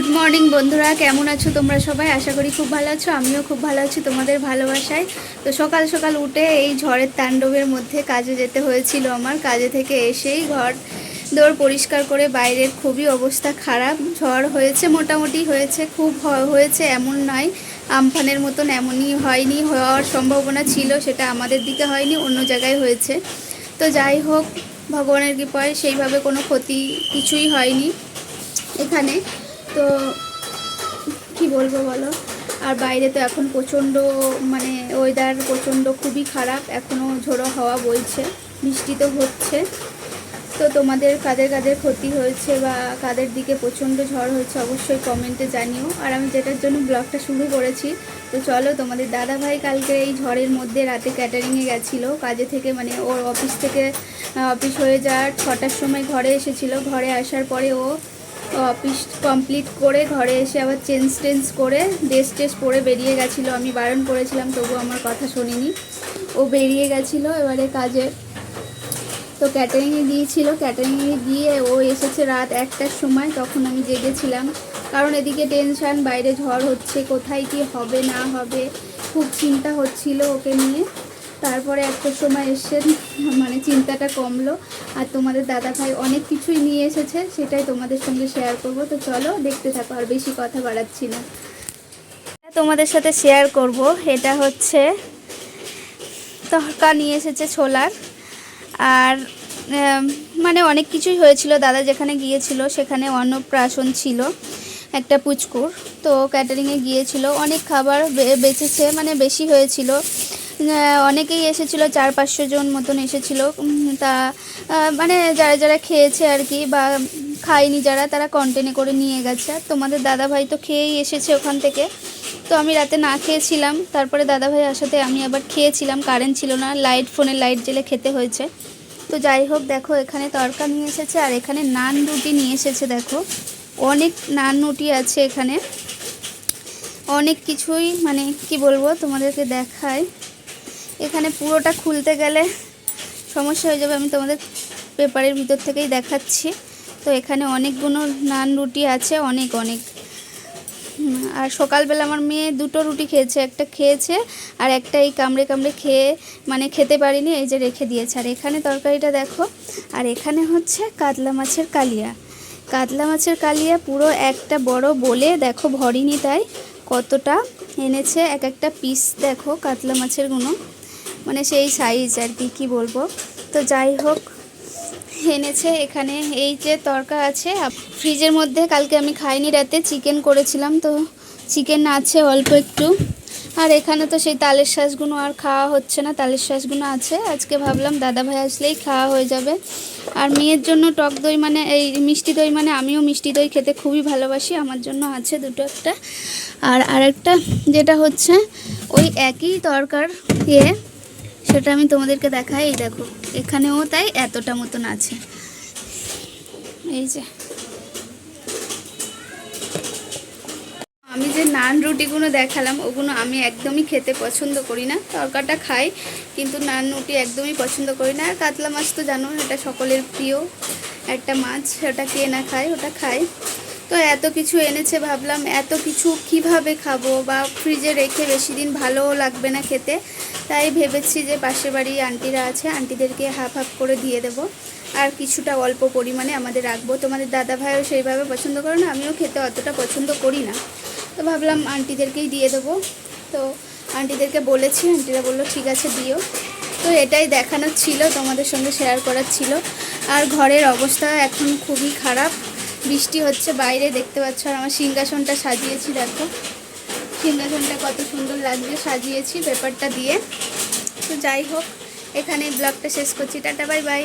Good morning বন্ধুরা। কেমন আছো তোমরা সবাই? আশা করি খুব ভালো আছো। আমিও খুব ভালো আছি তোমাদের ভালোবাসায়। তো সকাল সকাল উঠে এই ঝড়ের তাণ্ডবের মধ্যে কাজে যেতে হয়েছিল আমার। কাজে থেকে এসেই ঘর দৌড় পরিষ্কার করে বাইরের খুবই অবস্থা খারাপ। ঝড় হয়েছে, মোটামুটি হয়েছে। খুব হয়েছে এমন নয়। আমফানের মতন এমনই হয়নি। হওয়ার সম্ভাবনা ছিল, সেটা আমাদের দিকে হয়নি, অন্য জায়গায় হয়েছে। তো যাই হোক, ভগবানের কৃপায় সেইভাবে কোনো ক্ষতি কিছুই হয়নি। এখানে তো কি বলব বলো? আর বাইরে তো এখন প্রচণ্ড মানে ওয়েদার প্রচণ্ড খুবই খারাপ এখনও ঝোড়ো হাওয়া বইছে, বৃষ্টি তো হচ্ছে। তো তোমাদের কাদের কাদের ক্ষতি হয়েছে বা কাদের দিকে প্রচণ্ড ঝড় হয়েছে অবশ্যই কমেন্টে জানিও। আর আমি যেটার জন্য ব্লগটা শুরু করেছি, তো চলো তোমাদের দাদা ভাই কালকে এই ঝড়ের মধ্যে রাতে ক্যাটারিংয়ে গেছিল। কাজে থেকে মানে ওর অফিস থেকে অফিস হয়ে যাওয়ার ছটার সময় ঘরে এসেছিল। ঘরে আসার পরে ও অফিস কমপ্লিট করে ঘরে এসে আবার চেঞ্জ টেঞ্জ করে ড্রেস টেস পরে বেরিয়ে গেছিল। আমি বারণ করেছিলাম, তবু আমার কথা শোনেনি। ও বেরিয়ে গেছিল এবারে কাজে। তো ক্যাটারিংয়ে গিয়েছিল ক্যাটারিংয়ে দিয়ে ও এসেছে রাত একটার সময়, তখন আমি জেগেছিলাম। কারণ এদিকে টেনশান বাইরে ঝড় হচ্ছে, কোথায় কি হবে, না হবে, খুব চিন্তা হচ্ছিল ওকে নিয়ে। তারপরে একটার সময় এসে মানে চিন্তাটা কমলো। আর তোমাদের দাদা ভাই অনেক কিছুই নিয়ে এসেছে, সেটাই তোমাদের সঙ্গে শেয়ার করব। তো চলো দেখতে থাকো, আর বেশি কথা বাড়াচ্ছি না। তোমাদের সাথে শেয়ার করব, এটা হচ্ছে তরকা নিয়ে এসেছে ছোলার। আর মানে অনেক কিছুই হয়েছিল, দাদা যেখানে গিয়েছিল সেখানে অন্নপ্রাশন ছিল, একটা পুচকুর। তো ক্যাটারিংয়ে গিয়েছিল, অনেক খাবার বেঁচেছে মানে বেশি হয়েছিল। অনেকেই এসেছিল, চার পাঁচশো জন মতন এসেছিল। তা মানে যারা যারা খেয়েছে আর কি বা খায়নি যারা, তারা কন্টেনে করে নিয়ে গেছে। তোমাদের দাদাভাই তো খেয়েই এসেছে ওখান থেকে। তো আমি রাতে না খেয়েছিলাম। তারপরে দাদাভাই আসাতে আমি আবার খেয়েছিলাম। কারেন্ট ছিল না। লাইট ফোনে লাইট জেলে খেতে হয়েছে। তো যাই হোক, দেখো, এখানে তরকা নিয়ে এসেছে আর এখানে নান রুটি নিয়ে এসেছে, দেখো। অনেক নান রুটি আছে এখানে। অনেক কিছুই মানে কি বলব, তোমাদেরকে দেখাই এখানে পুরোটা খুলতে গেলে সমস্যা হয়ে যাবে, আমি তোমাদের পেপারের ভিতর থেকেই দেখাচ্ছি। তো এখানে অনেকগুলো নান রুটি আছে, অনেক অনেক। আর সকালবেলা আমার মেয়ে দুটো রুটি খেয়েছে, একটা খেয়েছে আর একটা এই কামড়ে কামড়ে খেয়ে মানে খেতে পারিনি, এই যে রেখে দিয়েছে। আর এখানে তরকারিটা দেখো, আর এখানে হচ্ছে কাতলা মাছের কালিয়া। কাতলা মাছের কালিয়া পুরো একটা বড় বলে, দেখো ভরিনি তাই, কতটা এনেছে, এক একটা পিস দেখো কাতলা মাছেরগুলো মানে সেই সাইজ আর কি, কী বলব? তো যাই হোক, এনেছে এখানে। এই যে তরকা আছে ফ্রিজের মধ্যে কালকে আমি খাইনি, রাতে চিকেন করেছিলাম, তো চিকেন আছে অল্প একটু। আর এখানে তো সেই তালের শ্বাসগুলো আর খাওয়া হচ্ছে না, তালের শ্বাসগুলো আছে। আজকে ভাবলাম দাদা ভাই আসলেই খাওয়া হয়ে যাবে। আর মেয়ের জন্য টক দই মানে এই মিষ্টি দই মানে আমিও মিষ্টি দই খেতে খুবই ভালোবাসি, আমার জন্য আছে দুটো একটা। আর আরেকটা, যেটা হচ্ছে ওই একই তরকার ইয়ে। সেটা আমি তোমাদেরকে দেখাই, এই দেখো, এখানেও তাই এতটা মতন আছে। এই যে। আমি যে নান রুটিগুলো দেখালাম, ওগুলো আমি একদমই খেতে পছন্দ করি না। তরকাটা খাই, কিন্তু নান রুটি একদমই পছন্দ করি না। আর কাতলা মাছ তো জানো, এটা সকলের প্রিয় একটা মাছ, ওটা কে না খায়, ওটা খায়। তো এত কিছু এনেছে ভাবলাম, এত কিছু কীভাবে খাব বা ফ্রিজে রেখে বেশি দিন ভালোও লাগবে না খেতে। তাই ভেবেছি যে পাশের বাড়ি আন্টিরা আছে, আন্টিদেরকে হাফ হাফ করে দিয়ে দেবো। আর কিছুটা অল্প পরিমাণে আমাদের রাখব। তোমাদের দাদা ভাইও সেইভাবে পছন্দ করে না, আমিও খেতে অতটা পছন্দ করি না। তো ভাবলাম আন্টিদেরকেই দিয়ে দেবো। তো আন্টিদেরকে বলেছি, আন্টিরা বলল, ঠিক আছে, দিও। তো এটাই দেখানোর ছিল, তোমাদের সঙ্গে শেয়ার করার ছিল। আর ঘরের অবস্থা এখন খুবই খারাপ। বৃষ্টি হচ্ছে বাইরে, দেখতে পাচ্ছ, আর আমার সিংহাসনটা সাজিয়েছি, দেখো। সিংহাসনটা কত সুন্দর লাগবে সাজিয়েছি পেপারটা দিয়ে। তো যাই হোক, এখানে ব্লগটা শেষ করছি। Tata, bye bye.